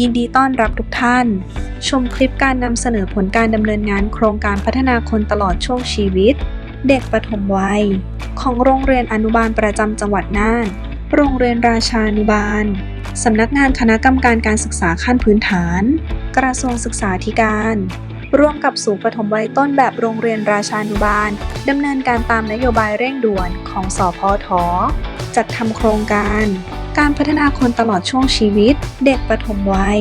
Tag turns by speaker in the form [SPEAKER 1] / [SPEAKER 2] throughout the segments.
[SPEAKER 1] ยินดีต้อนรับทุกท่าน ชมคลิปการนำเสนอผลการดำเนินงานโครงการพัฒนาคนตลอดช่วงชีวิต เด็กปฐมวัย ของโรงเรียนอนุบาลประจำจังหวัดน่าน โรงเรียนราชานุบาลสำนักงานคณะกรรมการการศึกษาขั้นพื้นฐาน กระทรวงศึกษาธิการ ร่วมกับศูนย์ปฐมวัยต้นแบบโรงเรียนราชานุบาลดำเนินการตามนโยบายเร่งด่วนของสพทจัดทำโครงการ การพัฒนาคนตลอดช่วงชีวิต เด็กปฐมวัย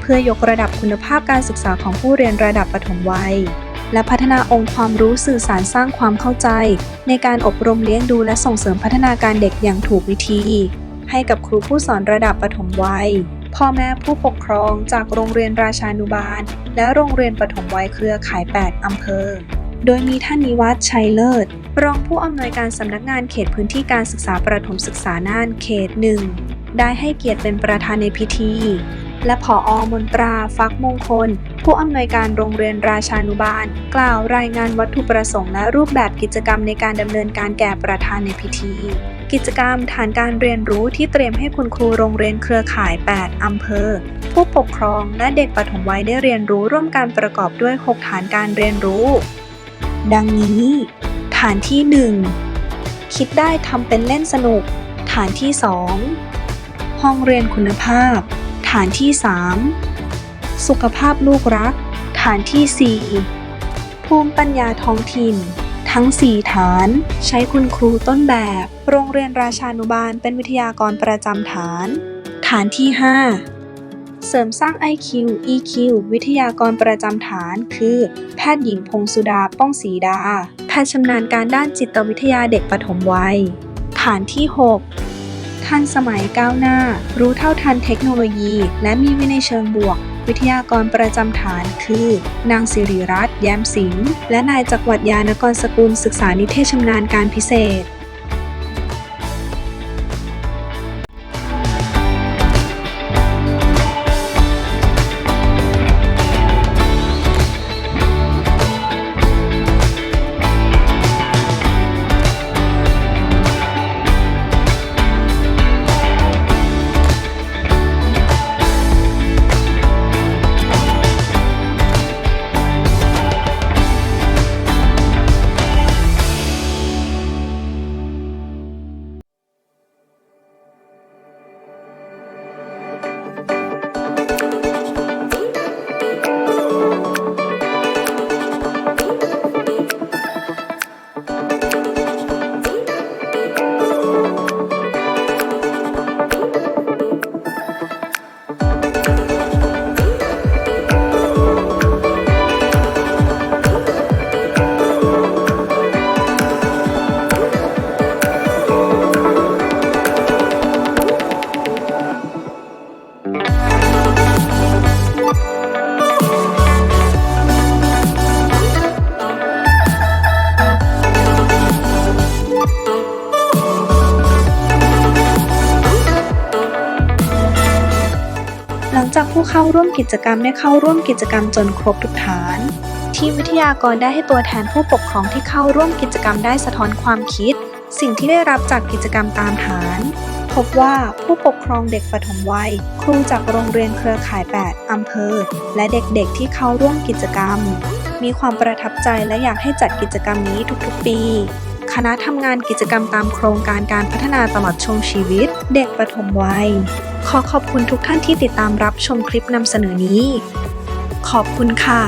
[SPEAKER 1] เพื่อยกระดับคุณภาพการศึกษาของผู้เรียนระดับปฐมวัย และพัฒนาองค์ความรู้สื่อสารสร้างความเข้าใจ ในการอบรมเลี้ยงดูและส่งเสริมพัฒนาการเด็กอย่างถูกวิธี ให้กับครูผู้สอนระดับปฐมวัย พ่อแม่ผู้ปกครองจากโรงเรียนราชานุบาล และโรงเรียนปฐมวัยเครือข่าย 8 อำเภอ โดยมีท่านนิวัฒน์ชัยเลิศ รองผู้อำนวยการสำนักงานเขตพื้นที่การศึกษาประถมศึกษาน่านเขตหนึ่งได้ให้เกียรติเป็นประธานในพิธี และผออมนตราฟักมงคล ผู้อำนวยการโรงเรียนราชานุบาล กล่าวรายงานวัตถุประสงค์และรูปแบบกิจกรรมในการดำเนินการแก่ประธานในพิธีกิจกรรมฐานการเรียนรู้ที่เตรียมให้คุณครูโรงเรียนเครือข่าย 8 อำเภอ ผู้ปกครองและเด็กปฐมวัยได้เรียนรู้ร่วมกันประกอบด้วย 6 ฐานการเรียนรู้ ดังนี้ ฐานที่ 1 คิดได้ทำเป็นเล่นสนุก ฐานที่ 2 ห้องเรียนคุณภาพ ฐานที่ 3 สุขภาพลูกรัก ฐานที่ 4 ภูมิปัญญาท้องถิ่น ทั้ง 4 ฐานใช้คุณครูต้นแบบ โรงเรียนราชานุบาลเป็นวิทยากรประจำฐาน ฐานที่ 5 เสริมสร้าง IQ EQ วิทยากรประจำฐาน คือ แพทย์หญิงพงสุดาป้องศรีดา แพทย์ชำนาญการด้านจิตวิทยาเด็กปฐมวัย ฐานที่ 6 ทันสมัยก้าวหน้า รู้เท่าทันเทคโนโลยี และมีวินัยเชิงบวก วิทยากรประจำฐานคือ นางสิริรัตน์แย้มสิงห์และนายจักรวัดยานกรสกุลศึกษานิเทศชำนาญการพิเศษ หลังจากผู้เข้าร่วมกิจกรรมได้เข้าร่วมกิจกรรมจนครบทุกฐาน ทีมวิทยากรได้ให้ตัวแทนผู้ปกครองที่เข้าร่วมกิจกรรมได้สะท้อนความคิด สิ่งที่ได้รับจากกิจกรรมตามฐาน พบว่าผู้ปกครองเด็กปฐมวัย ครูจากโรงเรียนเครือข่าย 8 อำเภอ และเด็กๆที่เข้าร่วมกิจกรรม มีความประทับใจและอยากให้จัดกิจกรรมนี้ทุกๆ ปีคณะทำงานกิจกรรมตามโครงการการพัฒนาตลอดช่วงชีวิต เด็กปฐมวัย ขอขอบคุณทุกท่านที่ติดตามรับชมคลิปนำเสนอนี้ ขอบคุณค่ะ